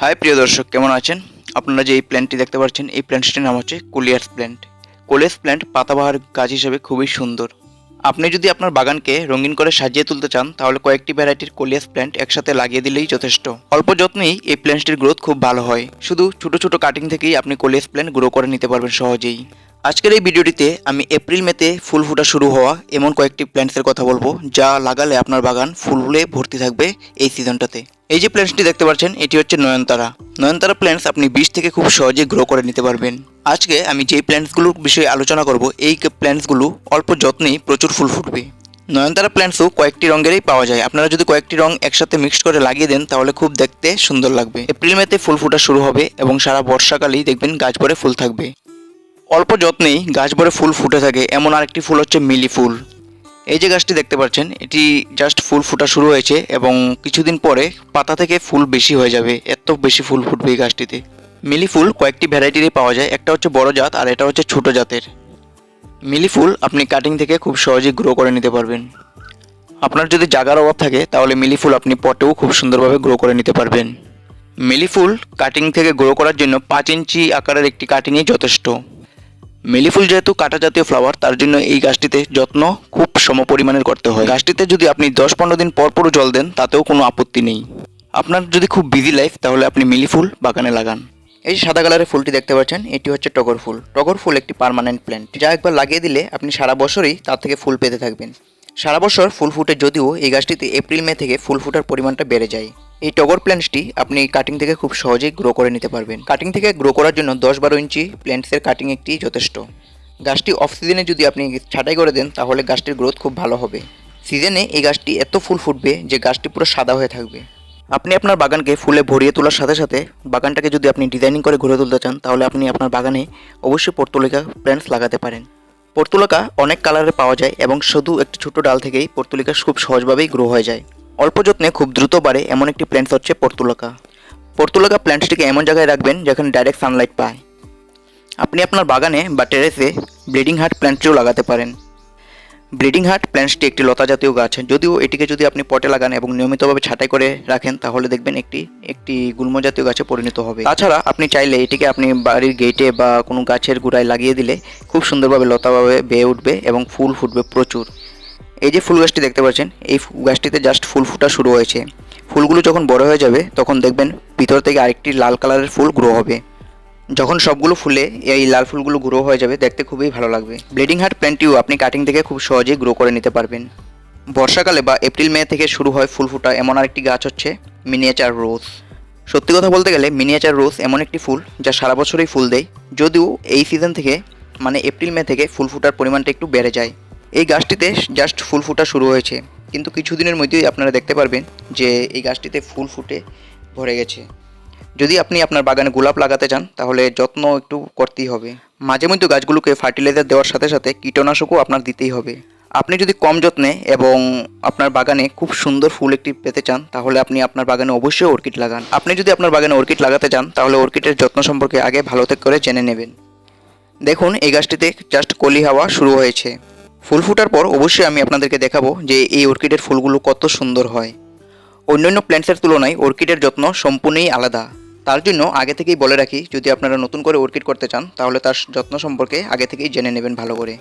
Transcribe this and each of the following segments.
High প্রিয় দর্শক, কেমন আছেন? আপনারা যে এই প্ল্যান্টটি দেখতে পাচ্ছেন, এই প্ল্যান্টটির নাম হচ্ছে কুলিয়ার্স প্ল্যান্ট কোলিয়াস প্ল্যান্ট পাতাবাহার গাছ হিসেবে খুবই সুন্দর। আপনি যদি আপনার বাগানকে রঙিন করে সাজিয়ে তুলতে চান, তাহলে কয়েকটি ভ্যারাইটির কোলিয়াস প্ল্যান্ট একসাথে লাগিয়ে দিলেই যথেষ্ট। অল্প যত্নেই এই প্ল্যান্টটির গ্রোথ খুব ভালো হয়। শুধু ছোট ছোট কাটিং থেকেই আপনি কোলিয়াস প্ল্যান্ট গ্রো করে নিতে পারবেন সহজেই। আজকের এই ভিডিওটিতে আমি এপ্রিল মেতে ফুল ফোটা শুরু হওয়া এমন কয়েকটি প্ল্যান্টসের কথা বলব, যা লাগালে আপনার বাগান ফুল ফুলে ভর্তি থাকবে এই সিজনটাতে এই যে প্ল্যান্টসটি দেখতে পাচ্ছেন, এটি হচ্ছে নয়নতারা। নয়নতারা প্ল্যান্টস আপনি বীজ থেকে খুব সহজে গ্রো করে নিতে পারবেন। আজকে আমি যেই প্ল্যান্টসগুলোর বিষয়ে আলোচনা করব, এই প্ল্যান্টসগুলো অল্প যত্নেই প্রচুর ফুল ফুটবে। নয়নতারা প্ল্যান্টসও কয়েকটি রঙেরই পাওয়া যায়। আপনারা যদি কয়েকটি রং একসাথে মিক্সড করে লাগিয়ে দেন, তাহলে খুব দেখতে সুন্দর লাগবে। এপ্রিল মেতে ফুল ফোটা শুরু হবে এবং সারা বর্ষাকালেই দেখবেন গাছ ভরে ফুল থাকবে। অল্প যত্নেই গাছ ভরে ফুল ফুটে থাকে। এমন আরেকটি ফুল হচ্ছে মিলি ফুল। এই যে গাছটি দেখতে পাচ্ছেন, এটি জাস্ট ফুল ফোটা শুরু হয়েছে এবং কিছুদিন পরে পাতা থেকে ফুল বেশি হয়ে যাবে, এত বেশি ফুল ফুটবে এই গাছটিতে। মিলি ফুল কয়েকটি ভ্যারাইটিরই পাওয়া যায়, একটা হচ্ছে বড় জাত আর এটা হচ্ছে ছোট জাতের। মিলি ফুল আপনি কাটিং থেকে খুব সহজেই গ্রো করে নিতে পারবেন। আপনার যদি জাগার অভাব থাকে, তাহলে মিলি ফুল আপনি পটেও খুব সুন্দরভাবে গ্রো করে নিতে পারবেন। মিলি ফুল কাটিং থেকে গ্রো করার জন্য পাঁচ ইঞ্চি আকারের একটি কাটিংই যথেষ্ট। মিলি ফুল যেহেতু কাটা জাতীয় ফ্লাওয়ার তার জন্য এই গাছটিতে যত্ন খুব সম পরিমাণের করতে হয়। গাছটিতে যদি আপনি দশ পনেরো দিন পর পর জল দেন, তাতেও কোনো আপত্তি নেই। আপনার যদি খুব বিজি লাইফ তাহলে আপনি মিলি ফুল বাগানে লাগান। এই যে সাদা কালারের ফুলটি দেখতে পাচ্ছেন, এটি হচ্ছে টগর ফুল। টগর ফুল একটি পার্মানেন্ট প্ল্যান্ট যা একবার লাগিয়ে দিলে আপনি সারা বছরই তার থেকে ফুল পেতে থাকবেন। সারা বছর ফুল ফুটে, যদিও এই গাছটিতে এপ্রিল, মে থেকে ফুল ফুটার পরিমাণটা বেড়ে যায়। এই টগর প্ল্যান্টসটি আপনি কাটিং থেকে খুব সহজেই গ্রো করে নিতে পারবেন। কাটিং থেকে গ্রো করার জন্য দশ বারো ইঞ্চি প্ল্যান্টসের কাটিং একটি যথেষ্ট। গাছটি অফ সিজনে যদি আপনি ছাঁটাই করে দেন, তাহলে গাছটির গ্রোথ খুব ভালো হবে। সিজনে এই গাছটি এত ফুল ফুটবে যে গাছটি পুরো সাদা হয়ে থাকবে। আপনি আপনার বাগানকে ফুলে ভরিয়ে তোলার সাথে সাথে বাগানটাকে যদি আপনি ডিজাইনিং করে ঘুরে তুলতে চান, তাহলে আপনি আপনার বাগানে অবশ্যই পর্তুলিকা প্ল্যান্টস লাগাতে পারেন। পর্তুলিকা অনেক কালারে পাওয়া যায় এবং শুধু একটি ছোট ডাল থেকেই পর্তুলিকা খুব সহজভাবেই গ্রো হয়ে যায়। অল্প যত্নে খুব দ্রুত বাড়ে এমন একটি প্ল্যান্টস হচ্ছে পর্তুলিকা। পর্তুলিকা প্ল্যান্টসটিকে এমন জায়গায় রাখবেন যেখানে ডাইরেক্ট সানলাইট পায়। আপনি আপনার বাগানে বা টেরেসে ব্লিডিং হার্ট প্ল্যান্টটিও লাগাতে পারেন। ব্লিডিং হার্ট প্ল্যান্টসটি একটি লতা জাতীয় গাছ, যদিও এটিকে যদি আপনি পটে লাগান এবং নিয়মিতভাবে ছাঁটাই করে রাখেন, তাহলে দেখবেন একটি একটি গুল্ম জাতীয় গাছে পরিণত হবে। তাছাড়া আপনি চাইলে এটিকে আপনি বাড়ির গেটে বা কোনো গাছের গোড়ায় লাগিয়ে দিলে খুব সুন্দরভাবে লতাভাবে বেয়ে উঠবে এবং ফুল ফুটবে প্রচুর। এই যে ফুল গাছটি দেখতে পাচ্ছেন, এই গাছটিতে জাস্ট ফুল ফুটা শুরু হয়েছে। ফুলগুলো যখন বড় হয়ে যাবে, তখন দেখবেন ভিতর থেকে আরেকটি লাল কালারের ফুল গ্রো হবে। যখন সবগুলো ফুলে এই লাল ফুলগুলো গ্রো হয়ে যাবে, দেখতে খুবই ভালো লাগবে। ব্লিডিং হার্ট প্ল্যান্টটিও আপনি কাটিং থেকে খুব সহজেই গ্রো করে নিতে পারবেন। বর্ষাকালে বা এপ্রিল, মে থেকে শুরু হয় ফুল ফুটা, এমন আরেকটি গাছ হচ্ছে মিনিয়েচার রোজ সত্যি কথা বলতে গেলে মিনিয়েচার রোজ এমন একটি ফুল যা সারা বছরই ফুল দেয়, যদিও এই সিজন থেকে মানে এপ্রিল, মে থেকে ফুল ফুটার পরিমাণটা একটু বেড়ে যায়। এই গাছটিতে জাস্ট ফুল ফুটা শুরু হয়েছে। কিন্তু কিছুদিনের মধ্যেই আপনারা দেখতে পারবেন যে এই গাছটিতে ফুল ফুটে ভরে গেছে। যদি আপনি আপনার বাগানে গোলাপ লাগাতে চান, তাহলে যত্ন একটু করতেই হবে। মাঝে মধ্যে গাছগুলোকে ফার্টিলাইজার দেওয়ার সাথে সাথে কীটনাশকও আপনার দিতেই হবে। আপনি যদি কম যত্নে এবং আপনার বাগানে খুব সুন্দর ফুল একটি পেতে চান, তাহলে আপনি আপনার বাগানে অবশ্যই অর্কিড লাগান। আপনি যদি আপনার বাগানে অর্কিড লাগাতে চান, তাহলে অর্কিডের যত্ন সম্পর্কে আগে ভালো থেকে করে জেনে নেবেন। দেখুন, এই গাছটিতে জাস্ট কলি হাওয়া শুরু হয়েছে। ফুল ফুটার পর অবশ্যই আমি আপনাদেরকে দেখাবো যে এই অর্কিডের ফুলগুলো কত সুন্দর হয়। অন্যান্য প্ল্যান্টসের তুলনায় অর্কিডের যত্ন সম্পূর্ণই আলাদা। তার জন্য আগে থেকেই বলে রাখি, যদি আপনারা নতুন করে অর্কিড করতে চান, তাহলে তার যত্ন সম্পর্কে আগে থেকেই জেনে নেবেন ভালো করে।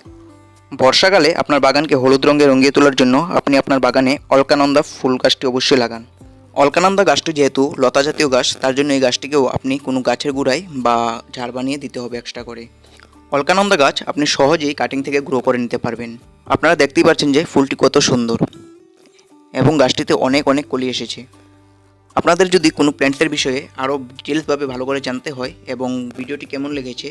বর্ষাকালে আপনার বাগানকে হলুদ রঙে রঙিয়ে তোলার জন্য আপনি আপনার বাগানে অলকানন্দা ফুল গাছটি অবশ্যই লাগান। অলকানন্দা গাছটি যেহেতু লতা জাতীয় গাছ, তার জন্য এই গাছটিকেও আপনি কোনো গাছের গুঁড়ায় বা ঝাড় বানিয়ে দিতে হবে এক্সট্রা করে। অলকানন্দা গাছ আপনি সহজেই কাটিং থেকে গ্রো করে নিতে পারবেন। আপনারা দেখতেই পাচ্ছেন যে ফুলটি কত সুন্দর। এবং গাছটিতে অনেক অনেক কলি এসেছে। আপনাদের যদি কোনো প্ল্যান্টসের বিষয়ে আরও ডিটেলসভাবে ভালো করে জানতে হয় এবং ভিডিওটি কেমন লেগেছে,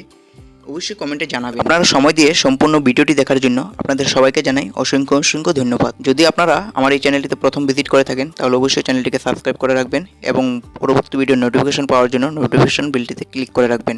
অবশ্যই কমেন্টে জানাবেন। আপনারা সময় দিয়ে সম্পূর্ণ ভিডিওটি দেখার জন্য আপনাদের সবাইকে জানাই অসংখ্য অসংখ্য ধন্যবাদ। যদি আপনারা আমার এই চ্যানেলটিতে প্রথম ভিজিট করে থাকেন, তাহলে অবশ্যই চ্যানেলটিকে সাবস্ক্রাইব করে রাখবেন এবং পরবর্তী ভিডিও নোটিফিকেশন পাওয়ার জন্য নোটিফিকেশন বিলটিতে ক্লিক করে রাখবেন।